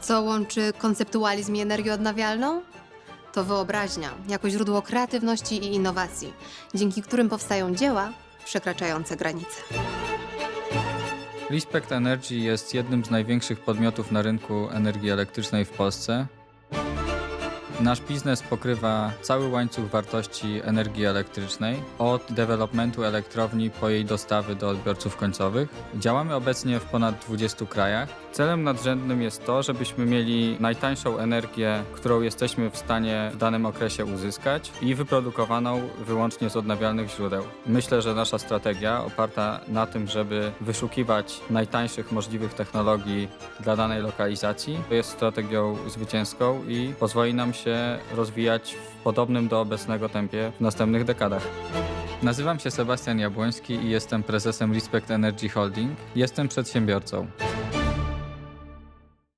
Co łączy konceptualizm i energię odnawialną? To wyobraźnia jako źródło kreatywności i innowacji, dzięki którym powstają dzieła przekraczające granice. Respect Energy jest jednym z największych podmiotów na rynku energii elektrycznej w Polsce. Nasz biznes pokrywa cały łańcuch wartości energii elektrycznej, od developmentu elektrowni po jej dostawy do odbiorców końcowych. Działamy obecnie w ponad 20 krajach. Celem nadrzędnym jest to, żebyśmy mieli najtańszą energię, którą jesteśmy w stanie w danym okresie uzyskać i wyprodukowaną wyłącznie z odnawialnych źródeł. Myślę, że nasza strategia oparta na tym, żeby wyszukiwać najtańszych możliwych technologii dla danej lokalizacji, jest strategią zwycięską i pozwoli nam się rozwijać w podobnym do obecnego tempie w następnych dekadach. Nazywam się Sebastian Jabłoński i jestem prezesem Respect Energy Holding. Jestem przedsiębiorcą.